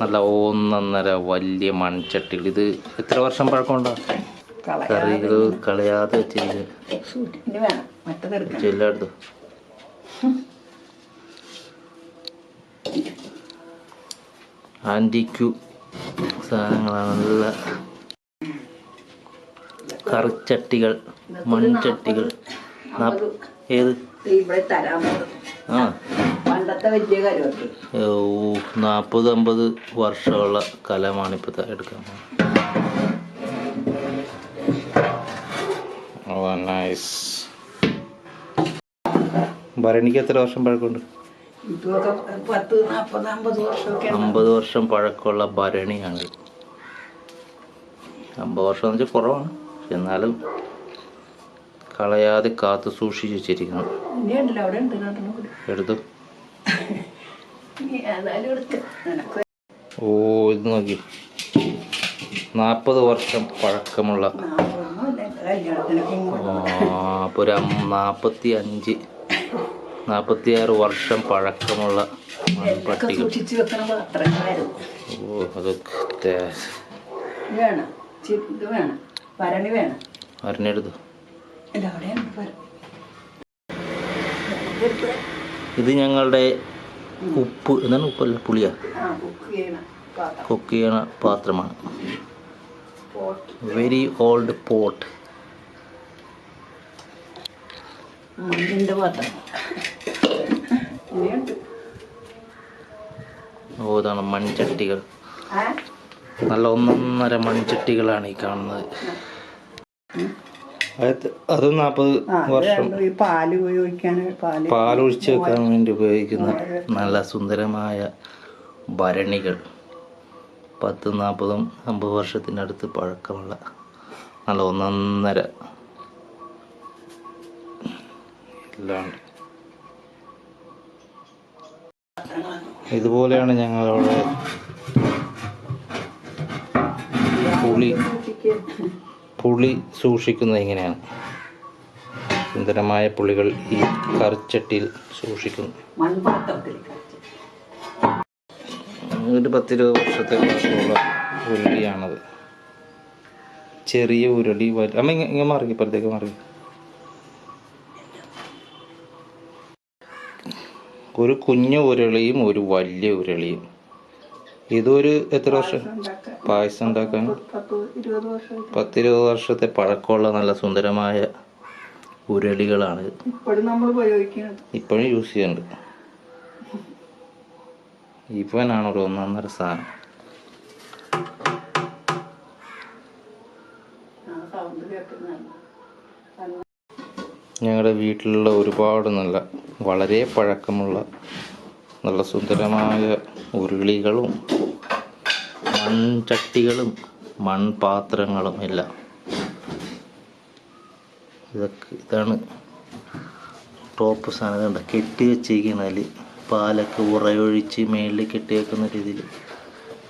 നല്ല ഒന്നൊന്നര വലിയ മൺചട്ടികൾ. ഇത് എത്ര വർഷം പഴക്കമുണ്ടോ? കറികൾ കളയാതെ വെച്ചിട്ട് എല്ലായിടത്തും ആന്റിക്കു സാധനങ്ങളാണ് നല്ല കറിച്ചട്ടികൾ മൺചട്ടികൾ. ഏത്? ആ. നാൽപ്പത് അമ്പത് വർഷമുള്ള കലമാണ് കലമാണിപ്പോൾ എടുക്കാൻ നൈസ്. ഭരണിക്ക് എത്ര വർഷം പഴക്കമുണ്ട്? അമ്പത് വർഷം പഴക്കമുള്ള ഭരണിയാണ് അമ്പത് വർഷം എന്ന് വെച്ചാൽ കുറവാണ്. എന്നാലും കളയാതെ കാത്തു സൂക്ഷിച്ചു വെച്ചിരിക്കണം. എടുത്തു ഇനി ഏതായാലും എടുക്ക നിനക്ക് ഓ ഇത് നോക്കി. നാൽപ്പത് വർഷം പഴക്കമുള്ള നാപ്പത്തി അഞ്ച് നാൽപ്പത്തി ആറ് വർഷം പഴക്കമുള്ള ഒക്കെ പട്ടിക സൂക്ഷിച്ച് വെക്കണ പാത്രങ്ങളായിരുന്നു ഓ അതൊക്കെ തേ- ഇത് ഞങ്ങളുടെ ഉപ്പ്. എന്താണ് ഉപ്പല്ല പുളിയാ. കുക്ക് ചെയ്യണം പാത്രമാണ്. വെരി ഓൾഡ് പോട്ട് ഓ ഇതാണ് മൺചട്ടികൾ. നല്ല ഒന്നൊന്നര മൺചട്ടികളാണ് ഈ കാണുന്നത്. അത് ഇത് വർഷം പാൽ ഉപയോഗിക്കാൻ പാൽ പാലൊഴിച്ച് വെക്കാൻ വേണ്ടി ഉപയോഗിക്കുന്ന നല്ല സുന്ദരമായ ഭരണികൾ പത്ത് നാൽപ്പതും അമ്പത് വർഷത്തിനടുത്ത് പഴക്കമുള്ള നല്ല ഒന്നൊന്നര എല്ലാം ഇതുപോലെയാണ് ഞങ്ങളവിടെ പുളി പുളി സൂക്ഷിക്കുന്നത് എങ്ങനെയാണ്? സുന്ദരമായ പുളികൾ ഈ കറിച്ചട്ടിയിൽ സൂക്ഷിക്കുന്നു. ഒരു പത്തിരുപത് വർഷത്തെ കാലത്തുള്ള ഉരുളിയാണത്. ചെറിയ ഉരുളി വലിയ അമ്മ ഇങ്ങ ഇങ്ങനെ മാറി ഇപ്പോഴത്തേക്ക് മാറി. ഒരു കുഞ്ഞു ഉരുളിയും ഒരു വലിയ ഉരുളിയും. ഇതൊരു എത്ര വർഷം? പായസം ഉണ്ടാക്കാൻ. പത്തിരുപത് വർഷത്തെ പഴക്കമുള്ള നല്ല സുന്ദരമായ ഉരളികളാണ് ഇപ്പോഴും യൂസ് ചെയ്യുന്നുണ്ട്. ഇവനാണ് ഒരു ഒന്നൊന്നര സാധനം ഞങ്ങളുടെ വീട്ടിലുള്ള ഒരുപാട് നല്ല വളരെ പഴക്കമുള്ള നല്ല സുന്ദരമായ ഉരുളികളും മൺചട്ടികളും മൺപാത്രങ്ങളും എല്ലാം. ഇതൊക്കെ ഇതാണ് ടോപ്പ് സാധനം കണ്ട? കെട്ടി വെച്ചിരിക്കുന്നതിൽ പാലൊക്കെ ഉറയൊഴിച്ച് മേളിൽ കെട്ടി വെക്കുന്ന രീതിയിൽ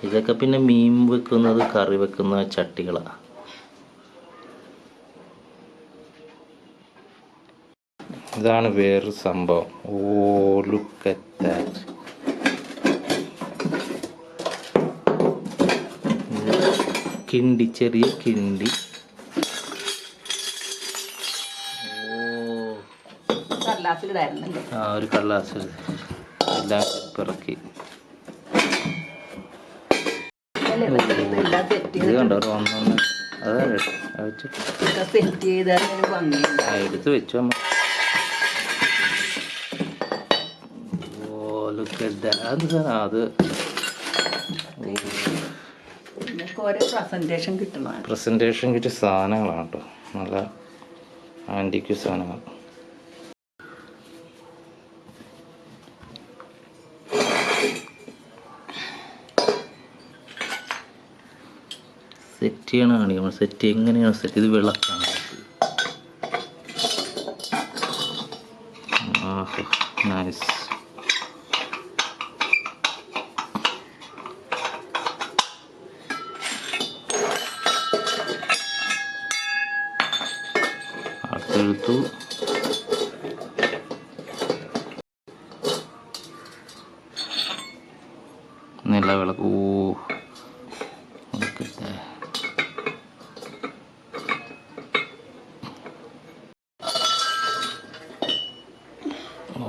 ഇതൊക്കെ പിന്നെ മീൻ വെക്കുന്നത് കറി വെക്കുന്ന ചട്ടികളാണ് ഇതാണ് വേറൊരു സംഭവം. ഓ ലുക്ക് ദാറ്റ് കിണ്ടി ചെറിയ കിണ്ടി. ആ ഒരു കള്ളാസ് എല്ലാം പിറക്കി ഇത് കണ്ടോ ഒന്നൊന്ന് അതാണ് എടുത്ത് വെച്ചു അമ്മ. ഓ ലുക്ക് അത് പ്രസന്റേഷൻ കിട്ടിയ സാധനങ്ങളാണ് കേട്ടോ നല്ല ആന്റിക്യൂ സാധനങ്ങൾ. സെറ്റ് ചെയ്യണ കാണിക്കുമ്പോൾ സെറ്റ് എങ്ങനെയാണ് സെറ്റ് ഇത് വിളക്കാണ് നൈസ് അടുത്തെടുത്തു നില നല്ല വിളക്ക് ഓ നോക്കട്ടെ. ഓ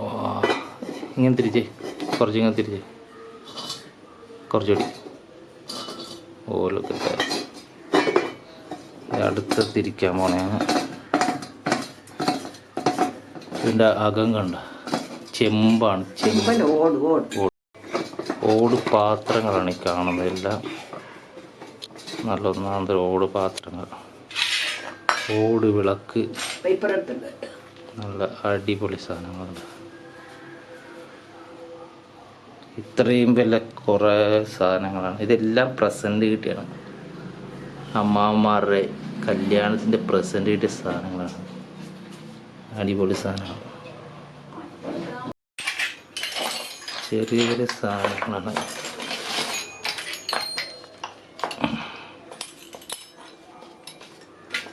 ഇങ്ങനെ തിരിച്ചേ. കുറച്ച് ഇങ്ങനെ തിരിച്ചേ. കുറച്ചുകൂടി ഓ ലുക്കത്തെ അടുത്ത് തിരിക്കാൻ പോണേന്ന് ഇതിന്റെ അകം കണ്ട. ചെമ്പാണ്. ചെമ്പ്. ഓട്. ഓട്. ഓട് പാത്രങ്ങളാണ് ഈ കാണുന്നത്. എല്ലാം നല്ല ഒന്നാമത് ഓട് പാത്രങ്ങൾ. ഓട് വിളക്ക്. നല്ല അടിപൊളി സാധനങ്ങളുണ്ട്. ഇത്രയും വില കുറേ സാധനങ്ങളാണ്. ഇതെല്ലാം പ്രസന്റ് കിട്ടിയാണ്. അമ്മാവന്മാരുടെ കല്യാണത്തിന്റെ പ്രസന്റ് കിട്ടിയ സാധനങ്ങളാണ്. അടിപൊളി സാധനങ്ങൾ. ചെറിയ ചെറിയ സാധനങ്ങളാണ്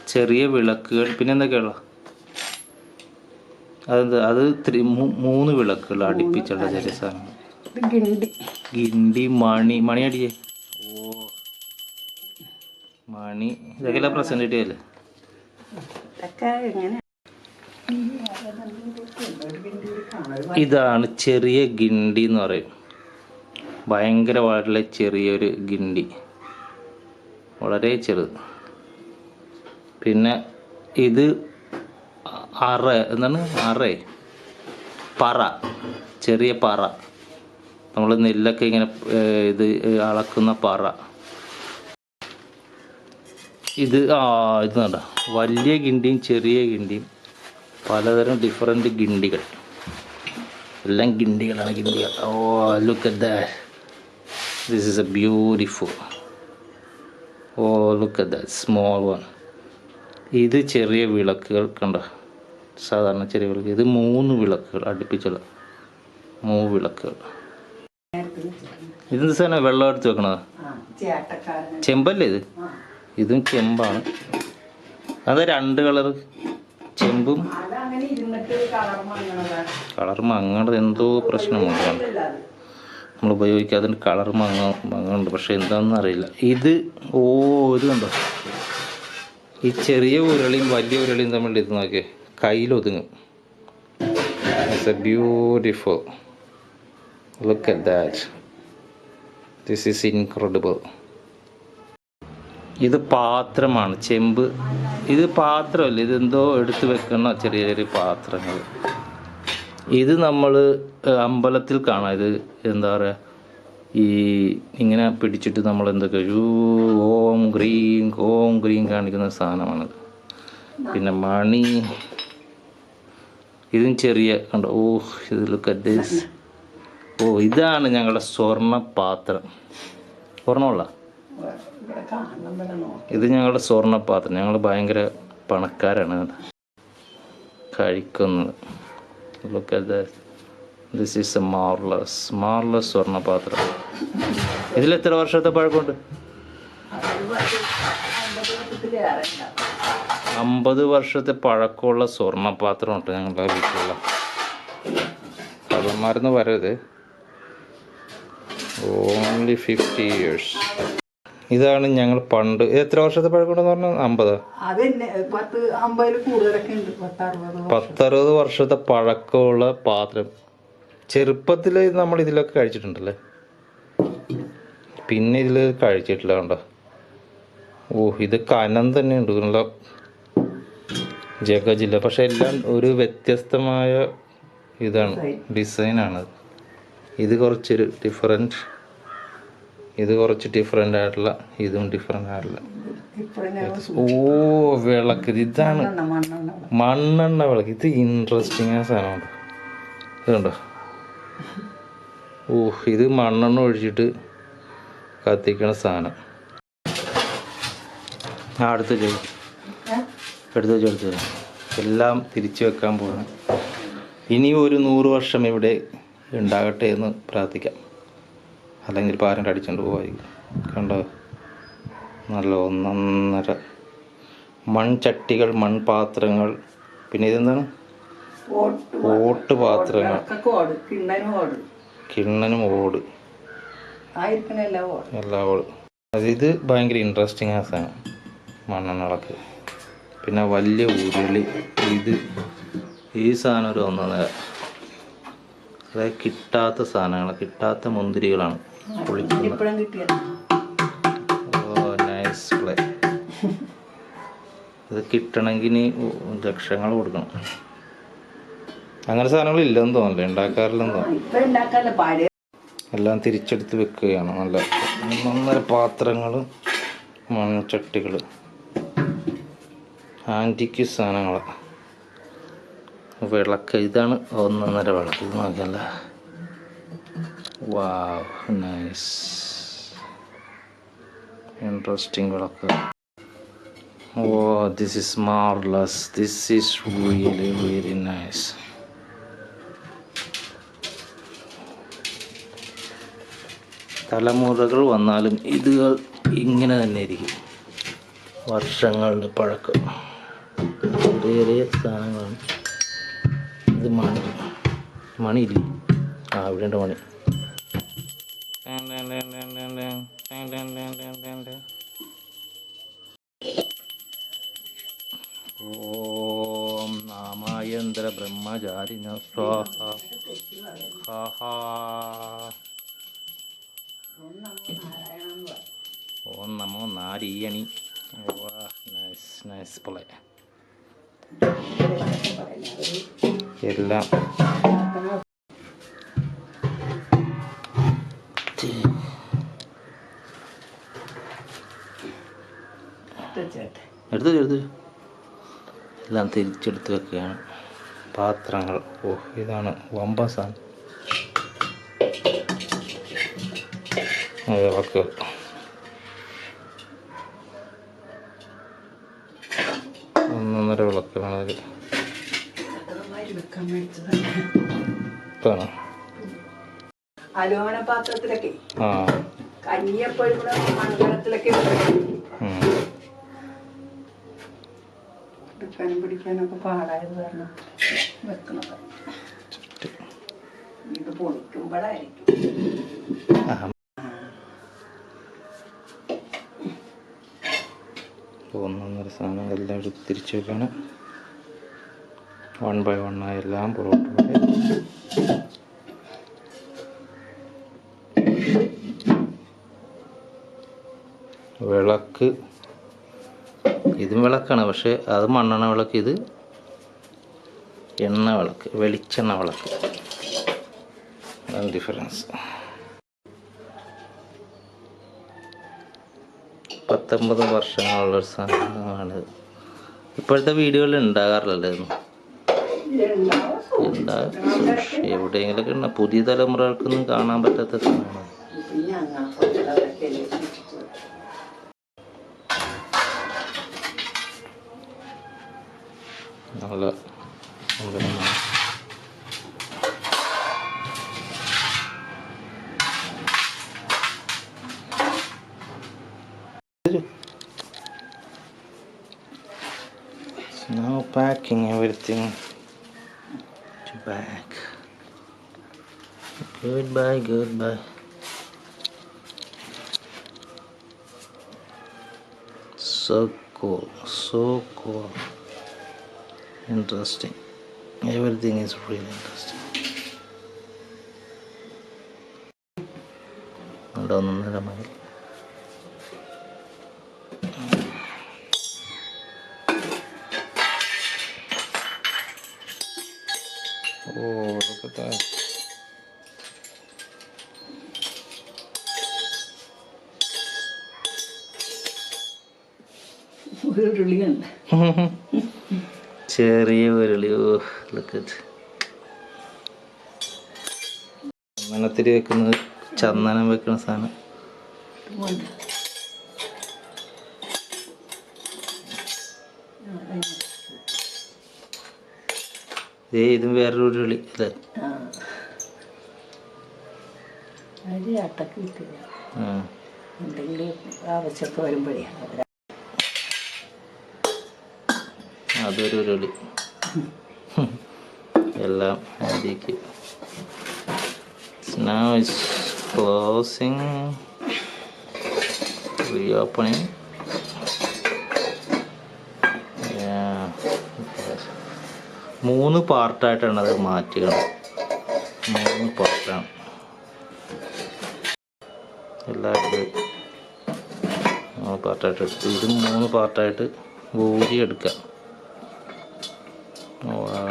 ചെറിയ വിളക്കുകൾ. പിന്നെ എന്തൊക്കെയുള്ള അതെന്താ? അത് മൂന്ന് വിളക്കുകൾ അടുപ്പിച്ചുള്ള ചെറിയ സാധനങ്ങൾ ഗിണ്ടി. മണി മണി അടിയേ ഓ. മണി. ഇതൊക്കെ പ്രസന്റ് കിട്ടിയല്ലേ ഇതാണ് ചെറിയ ഗിണ്ടി എന്ന് പറയും. ഭയങ്കരമായിട്ടുള്ള ചെറിയൊരു ഗിണ്ടി. വളരെ ചെറുത്. പിന്നെ ഇത് അറ എന്താണ്? അറ. പറ. ചെറിയ പറ. നമ്മൾ നെല്ലൊക്കെ ഇങ്ങനെ ഇത് അളക്കുന്ന പറ. ഇത് ആ ഇത് വേണ്ട വലിയ ഗിണ്ടിയും ചെറിയ ഗിണ്ടിയും പലതരം ഡിഫറെന്റ് ഗിണ്ടികൾ. എല്ലാം ഗിണ്ടികളാണ് ഗിണ്ടികൾ ഓ look at that this is a beautiful oh look at that small one ഇത് ചെറിയ വിളക്കുകൾ കണ്ടോ? സാധാരണ ചെറിയ വിളക്ക്. ഇത് മൂന്ന് വിളക്കുകൾ അടുപ്പിച്ചുള്ള മൂന്ന് വിളക്കുകൾ. ഇതെന്ത് സാധനം? വെള്ളം എടുത്ത് വെക്കണത്? ചെമ്പല്ലേ ഇത്? ഇതും ചെമ്പാണ്. അത് രണ്ട് കളർ ചെമ്പും കളർ മങ്ങണത് എന്തോ പ്രശ്നമുണ്ട് നമ്മൾ ഉപയോഗിക്കാതെ കളർ മങ്ങ മങ്ങുന്നുണ്ട് പക്ഷെ എന്താണെന്ന് അറിയില്ല. ഇത് ഓ ഇത് കണ്ടോ? ഈ ചെറിയ ഉരുളിയും വലിയ ഉരുളിയും തമ്മിൽ ഇത് നോക്കിയേ. കയ്യിലൊതുങ്ങും. It's a beautiful look at that this is incredible ഇത് പാത്രമാണ് ചെമ്പ്. ഇത് പാത്രമല്ല ഇതെന്തോ എടുത്തു വെക്കുന്ന ചെറിയ ചെറിയ പാത്രങ്ങൾ. ഇത് നമ്മൾ അമ്പലത്തിൽ കാണാം. ഇത് എന്താ പറയുക ഈ ഇങ്ങനെ പിടിച്ചിട്ട് നമ്മൾ എന്തൊക്കെ ഓം ഗ്രീം ഓം ഗ്രീം കാണിക്കുന്ന സാധനമാണത്. പിന്നെ മണി. ഇതും ചെറിയ കണ്ടോ ഓ ഇത് ലുക്ക് ഓ ഇതാണ് ഞങ്ങളുടെ സ്വർണ പാത്രം. സ്വർണമുള്ള ഇത് ഞങ്ങളുടെ സ്വർണപാത്രം. ഞങ്ങൾ ഭയങ്കര പണക്കാരാണ്. കഴിക്കുന്നത്. Look this is a marvellous marvellous സ്വർണപാത്രം. ഇതിൽ എത്ര വർഷത്തെ പഴക്കമുണ്ട്? അമ്പത് വർഷത്തെ പഴക്കമുള്ള സ്വർണപാത്രം ഉണ്ട് ഞങ്ങളുടെ വീട്ടിലുള്ള. കള്ളന്മാരൊന്നും വരരുത്. ഓൺലി ഫിഫ്റ്റി ഇയേഴ്സ് ഇതാണ് ഞങ്ങൾ പണ്ട്. എത്ര വർഷത്തെ പഴക്കമുണ്ടെന്ന് പറഞ്ഞാൽ അമ്പത്. പത്തറുപത് വർഷത്തെ പഴക്കമുള്ള പാത്രം. ചെറുപ്പത്തിൽ നമ്മൾ ഇതിലൊക്കെ കഴിച്ചിട്ടുണ്ടല്ലേ? പിന്നെ ഇതിൽ കഴിച്ചിട്ടില്ല കണ്ടോ? ഓ ഇത് കനം തന്നെ ഉണ്ട് നല്ല ജഗജില്ല. പക്ഷെ എല്ലാം ഒരു വ്യത്യസ്തമായ ഇതാണ്. ഡിസൈനാണ് ഇത് കുറച്ചൊരു ഡിഫറെന്റ് ഇത് കുറച്ച് ഡിഫറെന്റ് ആയിട്ടുള്ള ഇതും ഡിഫറെന്റ് ആയിട്ടുള്ള. ഓ വിളക്ക് ഇതാണ്. മണ്ണെണ്ണ വിളക്ക്. ഇത് ഇൻട്രസ്റ്റിംഗ് ആ സാധനമാണ് ഇതുണ്ടോ ഓഹ് ഓ ഇത് മണ്ണെണ്ണ ഒഴിച്ചിട്ട് കത്തിക്കണ സാധനം. ആ അടുത്ത് ചോദിച്ചു എടുത്ത് വെച്ചു എടുത്ത് എല്ലാം തിരിച്ചു വെക്കാൻ പോകണം ഇനി ഒരു നൂറ് വർഷം ഇവിടെ ഉണ്ടാകട്ടെ എന്ന് പ്രാർത്ഥിക്കാം. അല്ലെങ്കിൽ പാരന്റെ അടിച്ചുകൊണ്ട് പോവായിരിക്കും കണ്ടോ? നല്ല ഒന്നൊന്നര. മൺചട്ടികൾ മൺപാത്രങ്ങൾ. പിന്നെ ഇതെന്താണ്? ഓട്ട് പാത്രങ്ങൾ. കിണ്ണനും ഓട്. എല്ലാ ഓട്. ആയിരിക്കണല്ലോ ഓൾ എല്ലാ അത് ഇത് ഭയങ്കര ഇൻട്രസ്റ്റിംഗ് ആ സാധനം. മണ്ണെണ്ണ പിന്നെ വലിയ ഉരുളി. ഇത് ഈ സാധനം ഒരു ഒന്നൊന്നര. അതായത് കിട്ടാത്ത സാധനങ്ങൾ കിട്ടാത്ത മുന്തിരികളാണ്. ഓ നൈസ് പ്ലേ ഇത് കിട്ടണമെങ്കിൽ ലക്ഷങ്ങൾ കൊടുക്കണം. അങ്ങനെ സാധനങ്ങൾ ഇല്ലെന്ന് തോന്നല്ലേ ഉണ്ടാക്കാറില്ലെന്ന് തോന്നുന്നു. എല്ലാം തിരിച്ചെടുത്ത് വെക്കുകയാണ്. നല്ല ഒന്നൊന്നര പാത്രങ്ങൾ മൺചട്ടികൾ ആന്റിക്ക് സാധനങ്ങൾ വിളക്ക്. ഇതാണ് ഒന്നൊന്നര വിളക്ക്. ഇത് നോക്കിയല്ല? വാവ് നൈസ് ഇൻട്രസ്റ്റിംഗ് വിളക്ക് ഓ this is marvellous this is really very nice തലമുറകൾ വന്നാലും ഇതുകൾ ഇങ്ങനെ തന്നെ ഇരിക്കും. വർഷങ്ങളുടെ പഴക്കം. ചെറിയ ചെറിയ ഇത് മണി. മണിയില്ലേ? ആ ഇവിടെ ഉണ്ട് മണി. ഓം നാമായന്ത്ര ബ്രഹ്മചാരിണ സ്വാഹ. ഓം നമോ നാരീയണി. നൈസ് നൈസ് പൊളെ എല്ലാം. എടുത്തു എടുത്തു എല്ലാം തിരിച്ചെടുത്ത് വെക്കുകയാണ്. പാത്രങ്ങൾ. ഓ ഇതാണ് വമ്പസാണ് സാധനം. ഒന്നൊന്നര വിളക്ക് വിളക്കുകളാണ് അതിൽ പാത്രത്തിലൊക്കെ. ആ. കഞ്ഞിയപ്പോഴും കൂടെ മൺകലത്തിലൊക്കെ പിടിക്കാനും ഒക്കെ പാടായത് കാരണം വെക്കണത്. ഇത് പൊളിക്കുമ്പോഴായിരിക്കും. വൺ ബൈ വണ്ണായി എല്ലാം പുറകോട്ട് പോയി വിളക്ക് വിളക്കാണ് പക്ഷേ അത് മണ്ണെണ്ണ വിളക്ക് ഇത് എണ്ണ വിളക്ക് വെളിച്ചെണ്ണ വിളക്ക്. അതാണ് ഡിഫറൻസ് പത്തൊമ്പത് വർഷങ്ങളുള്ള ഒരു സാധനമാണിത് ഇപ്പോഴത്തെ വീഡിയോയിൽ ഉണ്ടാകാറില്ലല്ലോ ഇതൊന്നും ഉണ്ടാകും. എവിടെയെങ്കിലൊക്കെ ഉണ്ടാകും പുതിയ തലമുറകൾക്കൊന്നും കാണാൻ പറ്റാത്ത സാധനമാണ്. now packing everything to back. Goodbye, goodbye. So cool, so cool. Interesting. Everything is really interesting. അവിടെ ഒന്നൊന്നര ഉരുളിയുണ്ട് ചെറിയ ഉരുളി ഓ ചന്ദനത്തിരി വെക്കുന്നത് ചന്ദനം വെക്കുന്ന സാധനം. ദേ ഇതും വേറൊരു കളി. അല്ലേ ആ. അരി അട്ടക്ക് കിട്ടില്ല ആ. എന്തെങ്കിലും ആവശ്യമൊക്കെ വരുമ്പോഴേ അതൊരു ഉരുളി എല്ലാം അതിലേക്ക് Now it's മൂന്ന് പാർട്ടായിട്ടാണ് അത് മാറ്റുക. മൂന്ന് പാർട്ടാണ്. എല്ലാവരും മൂന്ന് പാർട്ടായിട്ട് എടുത്തു ഇത് മൂന്ന് പാർട്ടായിട്ട് ഊരി എടുക്കാം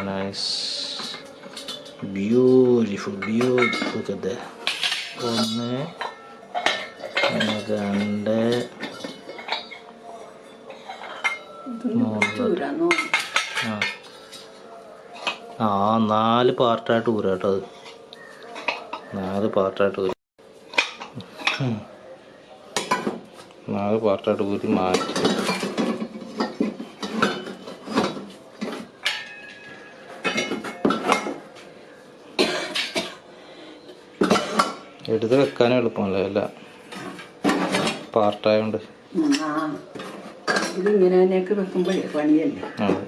നൈസ് ബ്യൂട്ടിഫുൾ ബ്യൂട്ടിഫുൾ കഥ ഒന്ന് രണ്ട്. മൂന്ന്. ആ നാല് പാർട്ടായിട്ട് ഊരാ കേട്ടോ അത്. നാല് പാർട്ടായിട്ട് ഊരി. നാല് പാർട്ടായിട്ട് ഊരി മാറ്റി. എടുത്ത് വെക്കാനും എളുപ്പമല്ലേ അല്ല? പാർട്ടായോണ്ട്. ഇതിങ്ങനെ വെക്കുമ്പോഴേ പണിയല്ലേ? അതെ.